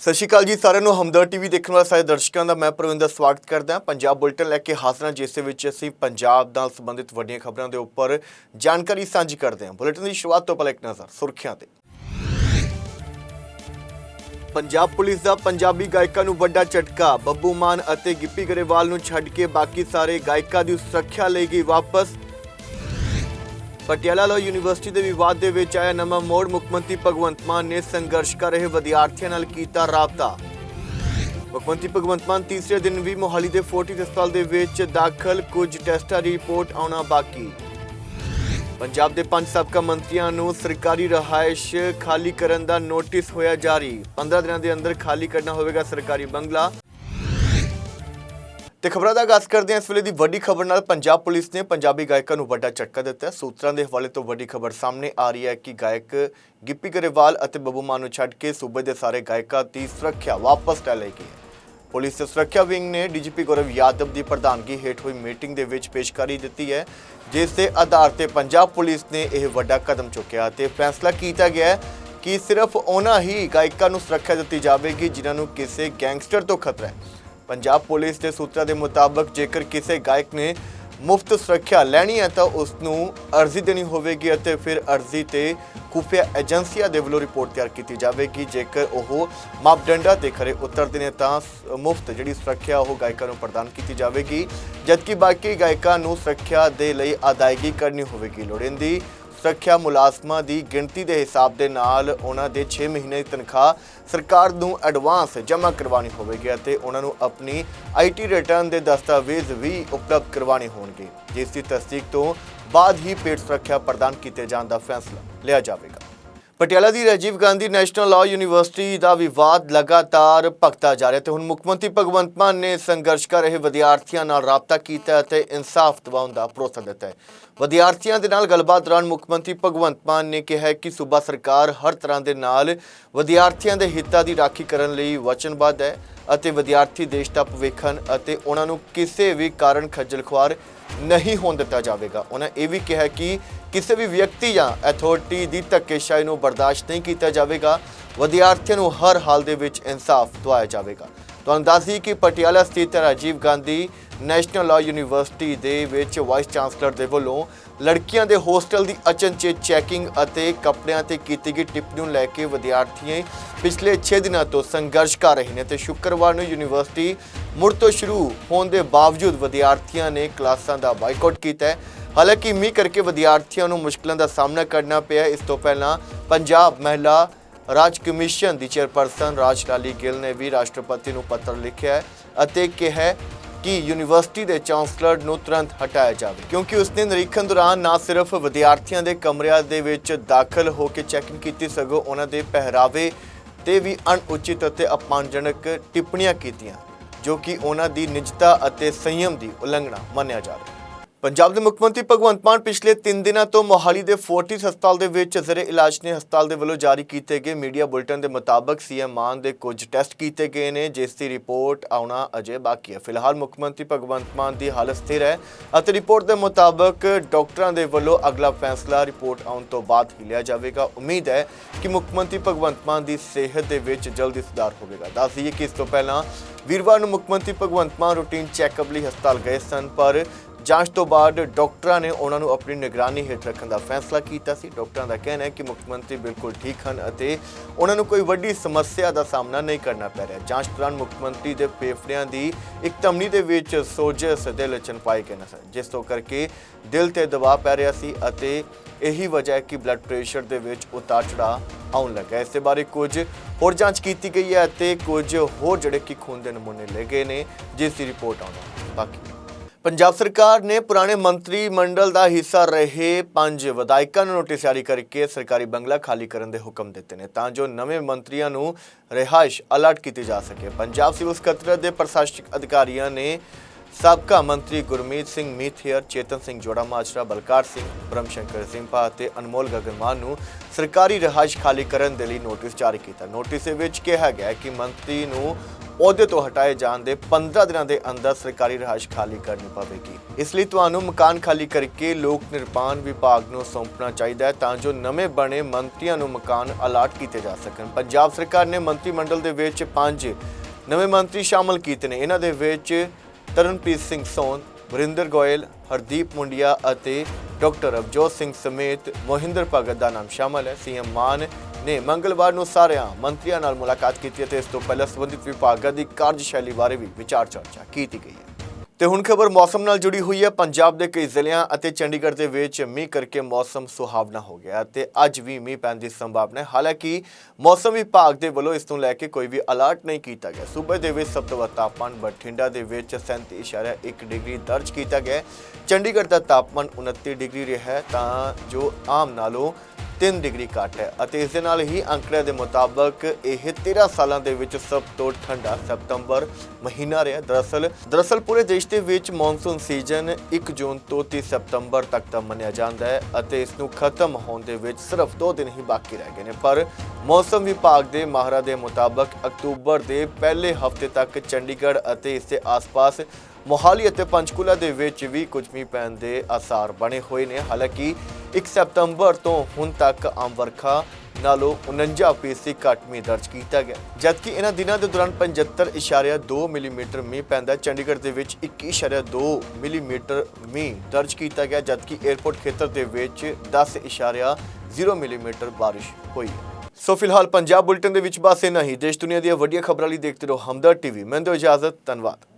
ਸਤਿ ਸ਼੍ਰੀ ਅਕਾਲ ਜੀ, ਸਾਰਿਆਂ ਨੂੰ ਹਮਦਰ ਟੀਵੀ ਦੇਖਣ ਵਾਲੇ ਸਾਰੇ ਦਰਸ਼ਕਾਂ ਦਾ ਮੈਂ ਪ੍ਰਵਿੰਦਰ ਸਵਾਗਤ ਕਰਦਾ ਪੰਜਾਬ ਬੁਲਟਨ ਲੈ ਕੇ ਹਾਜ਼ਰ ਹਾਂ ਜਿਸ ਵਿੱਚ ਅਸੀਂ ਪੰਜਾਬ ਨਾਲ ਸੰਬੰਧਿਤ ਵੱਡੀਆਂ ਖਬਰਾਂ ਦੇ ਉੱਪਰ ਜਾਣਕਾਰੀ ਸਾਂਝੀ ਕਰਦੇ ਹਾਂ। ਬੁਲਟਨ ਦੀ ਸ਼ੁਰੂਆਤ ਤੋਂ ਪਹਿਲਾਂ ਇੱਕ ਨਜ਼ਰ, ਸੁਰਖੀਆਂ ਤੇ। ਪੰਜਾਬ ਪੁਲਿਸ ਦਾ ਪੰਜਾਬੀ ਗਾਇਕਾਂ ਨੂੰ ਵੱਡਾ ਝਟਕਾ, ਬੱਬੂ ਮਾਨ ਅਤੇ ਗਿੱਪੀ ਗਰੇਵਾਲ ਨੂੰ ਛੱਡ ਕੇ ਬਾਕੀ ਸਾਰੇ ਗਾਇਕਾਂ ਦੀ ਸੁਰੱਖਿਆ ਲਈ ਗਈ ਵਾਪਸ। ਪਟਿਆਲਾ ਲਾਅ ਯੂਨੀਵਰਸਿਟੀ ਦੇ ਵਿਵਾਦ ਦੇ ਵਿੱਚ ਆਇਆ ਨਵਾਂ ਮੋੜ। ਮੁੱਖ ਮੰਤਰੀ ਭਗਵੰਤ ਮਾਨ ਨੇ ਸੰਘਰਸ਼ ਕਰ ਰਹੇ ਵਿਦਿਆਰਥੀਆਂ ਨਾਲ ਕੀਤਾ ਰਾਬਤਾ। ਮੁੱਖ ਮੰਤਰੀ ਭਗਵੰਤ ਮਾਨ ਤੀਸਰੇ ਦਿਨ ਵੀ ਮੋਹਾਲੀ ਦੇ ਫੋਰਟਿਸ ਹਸਪਤਾਲ ਦੇ ਵਿੱਚ ਦਾਖਲ ਕੁਝ ਟੈਸਟਾਂ ਦੀ ਰਿਪੋਰਟ ਆਉਣਾ ਬਾਕੀ। ਪੰਜਾਬ ਦੇ ਪੰਜ ਸਾਬਕਾ ਮੰਤਰੀਆਂ ਨੂੰ ਸਰਕਾਰੀ ਰਹਾਇਸ਼ ਖਾਲੀ ਕਰਨ ਦਾ ਨੋਟਿਸ ਹੋਇਆ ਜਾਰੀ। 15 ਦਿਨਾਂ ਦੇ ਅੰਦਰ ਖਾਲੀ ਕਰਨਾ ਹੋਵੇਗਾ ਸਰਕਾਰੀ ਬੰਗਲਾ। ਤੇ ਖਬਰਾਂ ਦਾ ਆਗਾਜ਼ ਕਰਦੇ ਹਾਂ ਇਸ ਵੇਲੇ ਦੀ ਵੱਡੀ ਖਬਰ ਨਾਲ ਪੰਜਾਬ ਪੁਲਿਸ ਨੇ ਪੰਜਾਬੀ ਗਾਇਕਾਂ ਨੂੰ ਵੱਡਾ ਝਟਕਾ ਦਿੱਤਾ। ਸੂਤਰਾਂ ਦੇ ਹਵਾਲੇ ਤੋਂ ਵੱਡੀ ਖਬਰ ਸਾਹਮਣੇ ਆ ਰਹੀ ਹੈ ਕਿ ਗਾਇਕ ਗਿੱਪੀ ਗਰੇਵਾਲ ਅਤੇ ਬੱਬੂ ਮਾਨ ਨੂੰ ਛੱਡ ਕੇ ਸੂਬੇ ਦੇ ਸਾਰੇ ਗਾਇਕਾਂ ਦੀ ਸੁਰੱਖਿਆ ਵਾਪਸ ਲੈ ਲਈ ਗਈ ਹੈ। ਪੁਲਿਸ ਦੇ ਸੁਰੱਖਿਆ ਵਿੰਗ ਨੇ ਡੀਜੀਪੀ ਗੌਰਵ ਯਾਦਵ ਦੀ ਪ੍ਰਧਾਨਗੀ ਹੇਠ ਹੋਈ ਮੀਟਿੰਗ ਦੇ ਵਿੱਚ ਪੇਸ਼ਕਾਰੀ ਦਿੱਤੀ ਹੈ, ਜਿਸ ਦੇ ਆਧਾਰ ਤੇ ਪੰਜਾਬ ਪੁਲਿਸ ਨੇ ਇਹ ਵੱਡਾ ਕਦਮ ਚੁੱਕਿਆ ਤੇ ਫੈਸਲਾ ਕੀਤਾ ਗਿਆ ਹੈ ਕਿ ਸਿਰਫ ਉਹਨਾਂ ਹੀ ਗਾਇਕਾਂ ਨੂੰ ਸੁਰੱਖਿਆ ਦਿੱਤੀ ਜਾਵੇਗੀ ਜਿਨ੍ਹਾਂ ਨੂੰ ਕਿਸੇ ਗੈਂਗਸਟਰ ਤੋਂ ਖਤਰਾ ਹੈ। ਪੰਜਾਬ ਪੁਲਿਸ ਦੇ ਸੂਤਰਾਂ ਦੇ ਮੁਤਾਬਕ ਜੇਕਰ ਕਿਸੇ ਗਾਇਕ ਨੇ ਮੁਫਤ ਸੁਰੱਖਿਆ ਲੈਣੀ ਹੈ ਤਾਂ ਉਸ ਨੂੰ ਅਰਜ਼ੀ ਦੇਣੀ ਹੋਵੇਗੀ ਅਤੇ ਫਿਰ ਅਰਜ਼ੀ ਤੇ ਖੁਫੀਆ ਏਜੰਸੀਆਂ ਦੇ ਵੱਲੋਂ ਰਿਪੋਰਟ ਤਿਆਰ ਕੀਤੀ ਜਾਵੇਗੀ। ਜੇਕਰ ਉਹ ਮਾਪਦੰਡਾਂ ਤੇ ਖਰੇ ਉਤਰਦੇ ਨੇ ਤਾਂ ਮੁਫਤ ਜਿਹੜੀ ਸੁਰੱਖਿਆ ਉਹ ਗਾਇਕਾਂ ਨੂੰ ਪ੍ਰਦਾਨ ਕੀਤੀ ਜਾਵੇਗੀ। ਜਦਕਿ ਬਾਕੀ ਗਾਇਕਾਂ ਨੂੰ ਸੁਰੱਖਿਆ ਦੇ ਲਈ ਅਦਾਇਗੀ ਕਰਨੀ ਹੋਵੇਗੀ। ਲੋੜੀਂਦੀ ਸੁਰੱਖਿਆ ਮੁਲਾਜ਼ਮਾਂ ਦੀ ਗਿਣਤੀ ਦੇ ਹਿਸਾਬ ਦੇ ਨਾਲ ਉਹਨਾਂ ਦੇ 6 ਮਹੀਨੇ ਦੀ ਤਨਖਾਹ ਸਰਕਾਰ ਨੂੰ ਐਡਵਾਂਸ ਜਮ੍ਹਾਂ ਕਰਵਾਉਣੀ ਹੋਵੇਗੀ ਅਤੇ ਉਹਨਾਂ ਨੂੰ ਆਪਣੀ ਆਈਟੀ ਰਿਟਰਨ ਦੇ ਦਸਤਾਵੇਜ਼ ਵੀ ਉਪਲਬਧ ਕਰਵਾਉਣੇ ਹੋਣਗੇ, ਜਿਸ ਦੀ ਤਸਦੀਕ ਤੋਂ ਬਾਅਦ ਹੀ ਪੇਟ ਸੁਰੱਖਿਆ ਪ੍ਰਦਾਨ ਕੀਤੇ ਜਾਣ ਦਾ ਫੈਸਲਾ ਲਿਆ ਜਾਵੇਗਾ। ਪਟਿਆਲਾ ਦੀ Rajiv Gandhi national law university ਦਾ ਵਿਵਾਦ ਲਗਾਤਾਰ ਭਗਤਾ ਜਾ ਰਿਹਾ ਤੇ ਹੁਣ ਮੁੱਖ ਮੰਤਰੀ ਭਗਵੰਤ ਮਾਨ ਨੇ ਸੰਘਰਸ਼ ਕਰ ਰਹੇ ਵਿਦਿਆਰਥੀਆਂ ਨਾਲ ਰਾਬਤਾ ਕੀਤਾ ਅਤੇ ਇਨਸਾਫ ਦਿਵਾਉਣ ਦਾ ਭਰੋਸਾ ਦਿੱਤਾ ਹੈ। ਵਿਦਿਆਰਥੀਆਂ ਦੇ ਨਾਲ ਗੱਲਬਾਤ ਦੌਰਾਨ ਮੁੱਖ ਮੰਤਰੀ ਭਗਵੰਤ ਮਾਨ ਨੇ ਕਿਹਾ ਕਿ ਸੂਬਾ ਸਰਕਾਰ ਹਰ ਤਰ੍ਹਾਂ ਦੇ ਨਾਲ ਵਿਦਿਆਰਥੀਆਂ ਦੇ ਹਿੱਤਾਂ ਦੀ ਰਾਖੀ ਕਰਨ ਲਈ ਵਚਨਬੱਧ ਹੈ ਅਤੇ ਵਿਦਿਆਰਥੀ ਦੇਸ਼ ਦਾ ਭਵਿੱਖ ਹਨ ਅਤੇ ਉਹਨਾਂ ਨੂੰ ਕਿਸੇ ਵੀ ਕਾਰਨ ਖੱਜਲ ਖੁਆਰ ਨਹੀਂ ਹੋਣ ਦਿੱਤਾ ਜਾਵੇਗਾ। ਉਹਨਾਂ ਇਹ ਵੀ ਕਿਹਾ ਕਿ ਕਿਸੇ ਵੀ ਵਿਅਕਤੀ ਜਾਂ ਅਥਾਰਟੀ ਦੀ ਧੱਕੇਸ਼ਾਹੀ ਨੂੰ ਬਰਦਾਸ਼ਤ ਨਹੀਂ ਕੀਤਾ ਜਾਵੇਗਾ, ਵਿਦਿਆਰਥੀਆਂ ਨੂੰ ਹਰ ਹਾਲ ਦੇ ਵਿੱਚ ਇਨਸਾਫ ਦਿਵਾਇਆ ਜਾਵੇਗਾ। ਤੁਹਾਨੂੰ ਦੱਸਦੀ ਕਿ ਪਟਿਆਲਾ ਸਥਿਤ Rajiv Gandhi national law university ਦੇ ਵਿੱਚ ਵਾਈਸ ਚਾਂਸਲਰ ਦੇ ਵੱਲੋਂ ਲੜਕੀਆਂ ਦੇ ਹੋਸਟਲ ਦੀ ਅਚਨਚੇਤ ਚੈਕਿੰਗ ਅਤੇ ਕੱਪੜਿਆਂ ਤੇ ਕੀਤੀ ਗਈ ਟਿੱਪਣੀ ਨੂੰ ਲੈ ਕੇ ਵਿਦਿਆਰਥੀ ਪਿਛਲੇ 6 ਦਿਨਾਂ ਤੋਂ ਸੰਘਰਸ਼ ਕਰ ਰਹੇ ਨੇ ਤੇ ਸ਼ੁੱਕਰਵਾਰ ਨੂੰ ਯੂਨੀਵਰਸਿਟੀ ਮੁੜ ਤੋਂ ਸ਼ੁਰੂ ਹੋਣ ਦੇ ਬਾਵਜੂਦ ਵਿਦਿਆਰਥੀਆਂ ਨੇ ਕਲਾਸਾਂ ਦਾ ਬਾਈਕਾਟ ਕੀਤਾ ਹੈ। ਹਾਲਾਂਕਿ ਮੀਂਹ ਕਰਕੇ ਵਿਦਿਆਰਥੀਆਂ ਨੂੰ ਮੁਸ਼ਕਲਾਂ ਦਾ ਸਾਹਮਣਾ ਕਰਨਾ ਪਿਆ। ਇਸ ਤੋਂ ਪਹਿਲਾਂ ਪੰਜਾਬ ਮਹਿਲਾ ਰਾਜ ਕਮਿਸ਼ਨ ਦੀ ਚੇਅਰਪਰਸਨ ਰਾਜ ਲਾਲੀ ਗਿੱਲ ਨੇ ਵੀ ਰਾਸ਼ਟਰਪਤੀ ਨੂੰ ਪੱਤਰ ਲਿਖਿਆ ਅਤੇ ਕਿਹਾ ਕਿ ਯੂਨੀਵਰਸਿਟੀ ਦੇ ਚਾਂਸਲਰ ਨੂੰ ਤੁਰੰਤ ਹਟਾਇਆ ਜਾਵੇ, ਕਿਉਂਕਿ ਉਸਨੇ ਨਿਰੀਖਣ ਦੌਰਾਨ ਨਾ ਸਿਰਫ ਵਿਦਿਆਰਥੀਆਂ ਦੇ ਕਮਰਿਆਂ ਦੇ ਵਿੱਚ ਦਾਖਲ ਹੋ ਕੇ ਚੈਕਿੰਗ ਕੀਤੀ, ਸਗੋਂ ਉਹਨਾਂ ਦੇ ਪਹਿਰਾਵੇ ਤੇ ਵੀ ਅਣਉਚਿਤ ਅਤੇ ਅਪਮਾਨਜਨਕ ਟਿੱਪਣੀਆਂ ਕੀਤੀਆਂ, ਜੋ ਕਿ ਉਹਨਾਂ ਦੀ ਨਿਜਤਾ ਅਤੇ ਸੰਯਮ ਦੀ ਉਲੰਘਣਾ ਮੰਨਿਆ ਜਾਵੇ ਪੰਜਾਬ ਦੇ ਮੁੱਖ ਮੰਤਰੀ ਭਗਵੰਤ ਮਾਨ ਪਿਛਲੇ 3 ਦਿਨਾਂ ਤੋਂ ਮੋਹਾਲੀ ਦੇ ਫੋਰਟਿਸ ਹਸਪਤਾਲ ਦੇ ਵਿੱਚ ਜ਼ਰੇ ਇਲਾਜ ਨੇ ਹਸਪਤਾਲ ਦੇ ਵੱਲੋਂ ਜਾਰੀ ਕੀਤੇ ਗਏ ਮੀਡੀਆ ਬੁਲੇਟਿਨ ਦੇ ਮੁਤਾਬਕ ਸੀਐਮ ਮਾਨ ਦੇ ਕੁਝ ਟੈਸਟ ਕੀਤੇ ਗਏ ਨੇ, ਜਿਸ ਦੀ ਰਿਪੋਰਟ ਆਉਣਾ ਅਜੇ ਬਾਕੀ ਹੈ। ਫਿਲਹਾਲ ਮੁੱਖ ਮੰਤਰੀ ਭਗਵੰਤ ਮਾਨ ਦੀ ਹਾਲਤ ਸਥਿਰ ਹੈ ਅਤੇ ਰਿਪੋਰਟ ਦੇ ਮੁਤਾਬਕ ਡਾਕਟਰਾਂ ਦੇ ਵੱਲੋਂ ਅਗਲਾ ਫੈਸਲਾ ਰਿਪੋਰਟ ਆਉਣ ਤੋਂ ਬਾਅਦ ਹੀ ਲਿਆ ਜਾਵੇਗਾ। ਉਮੀਦ ਹੈ ਕਿ ਮੁੱਖ ਮੰਤਰੀ ਭਗਵੰਤ ਮਾਨ ਦੀ ਸਿਹਤ ਦੇ ਵਿੱਚ ਜਲਦੀ ਸੁਧਾਰ ਹੋਵੇਗਾ। ਦੱਸ ਦਈਏ ਕਿ ਇਸ ਤੋਂ ਪਹਿਲਾਂ ਵੀਰਵਾਰ ਨੂੰ ਮੁੱਖ ਮੰਤਰੀ ਭਗਵੰਤ ਮਾਨ ਰੂਟੀਨ ਚੈੱਕਅਪ ਲਈ ਹਸਪਤਾਲ ਗਏ ਸਨ, ਪਰ ਜਾਂਚ ਤੋਂ ਬਾਅਦ ਡਾਕਟਰਾਂ ਨੇ ਉਹਨਾਂ ਨੂੰ ਆਪਣੀ ਨਿਗਰਾਨੀ ਹੇਠ ਰੱਖਣ ਦਾ ਫੈਸਲਾ ਕੀਤਾ ਸੀ। ਡਾਕਟਰਾਂ ਦਾ ਕਹਿਣਾ ਹੈ ਕਿ ਮੁੱਖ ਮੰਤਰੀ ਬਿਲਕੁਲ ਠੀਕ ਹਨ ਅਤੇ ਉਹਨਾਂ ਨੂੰ ਕੋਈ ਵੱਡੀ ਸਮੱਸਿਆ ਦਾ ਸਾਹਮਣਾ ਨਹੀਂ ਕਰਨਾ ਪੈ ਰਿਹਾ। ਜਾਂਚ ਦੌਰਾਨ ਮੁੱਖ ਮੰਤਰੀ ਦੇ ਫੇਫੜਿਆਂ ਦੀ ਇੱਕ ਧਮਨੀ ਦੇ ਵਿੱਚ ਸੋਜਸ ਦੇ ਲੱਛਣ ਪਾਏ ਗਏ ਨੇ ਸਨ ਜਿਸ ਤੋਂ ਕਰਕੇ ਦਿਲ ਤੇ ਦਬਾਅ ਪੈ ਰਿਹਾ ਸੀ ਅਤੇ ਇਹੀ ਵਜ੍ਹਾ ਹੈ ਕਿ ਬਲੱਡ ਪ੍ਰੈਸ਼ਰ ਦੇ ਵਿੱਚ ਉਤਾਰ ਚੜਾਅ ਆਉਣ ਲੱਗਾ। ਇਸ ਦੇ ਬਾਰੇ ਕੁਝ ਹੋਰ ਜਾਂਚ ਕੀਤੀ ਗਈ ਹੈ ਅਤੇ ਕੁਝ ਹੋਰ ਜਿਹੜੇ ਕਿ ਖੂਨ ਦੇ ਨਮੂਨੇ ਲਏ ਗਏ ਨੇ, ਜਿਸ ਦੀ ਰਿਪੋਰਟ ਆਉਣਾ ਬਾਕੀ ਪੰਜਾਬ ਸਰਕਾਰ ਨੇ ਪੁਰਾਣੇ ਮੰਤਰੀ ਮੰਡਲ ਦਾ ਹਿੱਸਾ ਰਹੇ ਪੰਜ ਵਿਧਾਇਕਾਂ ਨੂੰ ਨੋਟਿਸ ਜਾਰੀ ਕਰਕੇ ਸਰਕਾਰੀ ਬੰਗਲਾ ਖਾਲੀ ਕਰਨ ਦੇ ਹੁਕਮ ਦਿੱਤੇ ਨੇ ਤਾਂ ਜੋ ਨਵੇਂ ਮੰਤਰੀਆਂ ਨੂੰ ਰਿਹਾਇਸ਼ ਅਲਰਟ ਕੀਤੀ ਜਾ ਸਕੇ। ਪੰਜਾਬ ਸਿਵਲ ਸਕੱਤਰ ਦੇ ਪ੍ਰਸ਼ਾਸਨਿਕ ਅਧਿਕਾਰੀਆਂ ਨੇ ਸਾਬਕਾ ਮੰਤਰੀ ਗੁਰਮੀਤ ਸਿੰਘ ਮੀਥੀਅਰ ਚੇਤਨ ਸਿੰਘ ਜੋੜਾ, ਮਾਜਰਾ ਬਲਕਾਰ ਸਿੰਘ ਬ੍ਰਹਮ ਸ਼ੰਕਰ ਸਿੰਪਾ ਅਤੇ ਅਨਮੋਲ ਗਗਨਮਾਨ ਨੂੰ ਸਰਕਾਰੀ ਰਿਹਾਇਸ਼ ਖਾਲੀ ਕਰਨ ਦੇ ਲਈ ਨੋਟਿਸ ਜਾਰੀ ਕੀਤਾ। ਨੋਟਿਸ ਦੇ ਵਿੱਚ ਕਿਹਾ ਗਿਆ ਕਿ ਮੰਤਰੀ ਨੂੰ ਅਹੁਦੇ ਤੋਂ ਹਟਾਏ ਜਾਣ ਦੇ 15 ਦਿਨਾਂ ਦੇ ਅੰਦਰ ਸਰਕਾਰੀ ਰਿਹਾਇਸ਼ ਖਾਲੀ ਕਰਨੀ ਪਵੇਗੀ। ਇਸ ਲਈ ਤੁਹਾਨੂੰ ਮਕਾਨ ਖਾਲੀ ਕਰਕੇ ਲੋਕ ਨਿਰਮਾਣ ਵਿਭਾਗ ਨੂੰ ਸੌਂਪਣਾ ਚਾਹੀਦਾ ਹੈ ਤਾਂ ਜੋ ਨਵੇਂ ਬਣੇ ਮੰਤਰੀਆਂ ਨੂੰ ਮਕਾਨ ਅਲਾਟ ਕੀਤੇ ਜਾ ਸਕਣ। ਪੰਜਾਬ ਸਰਕਾਰ ਨੇ ਮੰਤਰੀ ਮੰਡਲ ਦੇ ਵਿੱਚ ਪੰਜ ਨਵੇਂ ਮੰਤਰੀ ਸ਼ਾਮਲ ਕੀਤੇ ਨੇ। ਇਹਨਾਂ ਦੇ ਵਿੱਚ ਤਰਨਪ੍ਰੀਤ ਸਿੰਘ ਸੋਨ, ਵਰਿੰਦਰ ਗੋਇਲ, ਹਰਦੀਪ ਮੁੰਡਿਆ ਅਤੇ ਡਾਕਟਰ ਅਵਜੋਤ ਸਿੰਘ ਸਮੇਤ ਮੋਹਿੰਦਰ ਭਗਤ ਦਾ ਨਾਮ ਸ਼ਾਮਲ ਹੈ। ਸੀਐਮ ਮਾਨ ਨੇ ਮੰਗਲਵਾਰ ਨੂੰ ਸਾਰਿਆਂ ਮੰਤਰੀਆਂ ਨਾਲ ਮੁਲਾਕਾਤ ਕੀਤੀ ਅਤੇ ਇਸ ਤੋਂ ਪਹਿਲਾਂ ਸੰਬੰਧਿਤ ਵਿਭਾਗਾਂ ਦੀ ਕਾਰਜਸ਼ੈਲੀ ਬਾਰੇ ਵੀ ਵਿਚਾਰ ਚਰਚਾ ਕੀਤੀ ਗਈ ਹੈ। ਤੇ ਹੁਣ ਖਬਰ ਮੌਸਮ ਨਾਲ ਜੁੜੀ ਹੋਈ ਹੈ। ਪੰਜਾਬ ਦੇ ਕਈ ਜ਼ਿਲ੍ਹਿਆਂ ਅਤੇ ਚੰਡੀਗੜ੍ਹ ਦੇ ਵਿੱਚ ਮੀਂਹ ਕਰਕੇ ਮੌਸਮ ਸੁਹਾਵਣਾ ਹੋ ਗਿਆ ਤੇ ਅੱਜ ਵੀ ਮੀਂਹ ਪੈਣ ਦੀ ਸੰਭਾਵਨਾ ਹੈ। ਹਾਲਾਂਕਿ ਮੌਸਮ ਵਿਭਾਗ ਦੇ ਵੱਲੋਂ ਇਸ ਨੂੰ ਲੈ ਕੇ ਕੋਈ ਵੀ ਅਲਰਟ ਨਹੀਂ ਕੀਤਾ ਗਿਆ। ਸੂਬੇ ਦੇ ਵਿੱਚ ਸਭ ਤੋਂ ਵੱਧ ਤਾਪਮਾਨ ਬਠਿੰਡਾ ਦੇ ਵਿੱਚ 37.1 ਡਿਗਰੀ ਦਰਜ ਕੀਤਾ ਗਿਆ ਚੰਡੀਗੜ੍ਹ ਦਾ ਤਾਪਮਾਨ 29 ਡਿਗਰੀ ਰਿਹਾ ਤਾਂ ਜੋ ਆਮ ਨਾਲੋਂ 3 ਡਿਗਰੀ ਘੱਟ ਹੈ ਅਤੇ ਇਸ ਦੇ ਨਾਲ ਹੀ ਅੰਕੜਿਆਂ ਦੇ ਮੁਤਾਬਕ ਇਹ 13 ਸਾਲਾਂ ਦੇ ਵਿੱਚ ਸਭ ਤੋਂ ਠੰਡਾ ਸਤੰਬਰ ਮਹੀਨਾ ਰਿਹਾ। ਦਰਅਸਲ ਦਰਅਸਲ ਪੂਰੇ ਦੇਸ਼ ਦੇ ਵਿੱਚ ਮੌਨਸੂਨ ਸੀਜ਼ਨ 1 ਜੂਨ ਤੋਂ 30 ਸਤੰਬਰ ਤੱਕ ਦਾ ਮੰਨਿਆ ਜਾਂਦਾ ਹੈ ਅਤੇ ਇਸ ਨੂੰ ਖਤਮ ਹੋਣ ਦੇ ਵਿੱਚ ਸਿਰਫ 2 ਦਿਨ ਹੀ ਬਾਕੀ ਰਹਿ ਗਏ ਨੇ। ਪਰ ਮੌਸਮ ਵਿਭਾਗ ਦੇ ਮਾਹਰਾਂ ਦੇ ਮੁਤਾਬਕ ਅਕਤੂਬਰ ਦੇ ਪਹਿਲੇ ਹਫ਼ਤੇ ਤੱਕ ਚੰਡੀਗੜ੍ਹ ਅਤੇ ਇਸ ਦੇ ਆਸ-ਪਾਸ ਮੋਹਾਲੀ ਅਤੇ ਪੰਚਕੂਲਾ ਦੇ ਵਿੱਚ ਵੀ ਕੁਝ ਮੀਂਹ ਪੈਣ ਦੇ ਆਸਾਰ ਬਣੇ ਹੋਏ ਨੇ। ਹਾਲਾਂਕਿ 1 ਸਤੰਬਰ ਤੋਂ ਹੁਣ ਤੱਕ ਆਮ ਵਰਖਾ ਨਾਲੋਂ 49 ਫੀਸਦੀ ਘੱਟ ਮੀਂਹ ਦਰਜ ਕੀਤਾ ਗਿਆ। ਜਦਕਿ ਇਹਨਾਂ ਦਿਨਾਂ ਦੇ ਦੌਰਾਨ 75.2 ਮਿਲੀਮੀਟਰ ਮੀਂਹ ਪੈਂਦਾ, ਚੰਡੀਗੜ੍ਹ ਦੇ ਵਿੱਚ 21.2 ਮਿਲੀਮੀਟਰ ਮੀਂਹ ਦਰਜ ਕੀਤਾ ਗਿਆ, ਜਦਕਿ 에ਅਰਪੋਰਟ ਖੇਤਰ ਦੇ ਵਿੱਚ 10.0 ਮਿਲੀਮੀਟਰ ਬਾਰਿਸ਼ ਹੋਈ ਸੋ ਫਿਲਹਾਲ ਪੰਜਾਬ ਬੁਲਟਨ ਦੇ ਵਿੱਚ ਬਸ ਇੰਨਾ ਹੀ। ਦੇਸ਼ ਦੁਨੀਆ ਦੀਆਂ ਵੱਡੀਆਂ ਖਬਰਾਂ ਲਈ ਦੇਖਦੇ ਰਹੋ ਹਮਦਰ ਟੀਵੀ। ਮੈਂ ਦਿਓ ਇਜਾਜ਼ਤ, ਧੰਨਵਾਦ।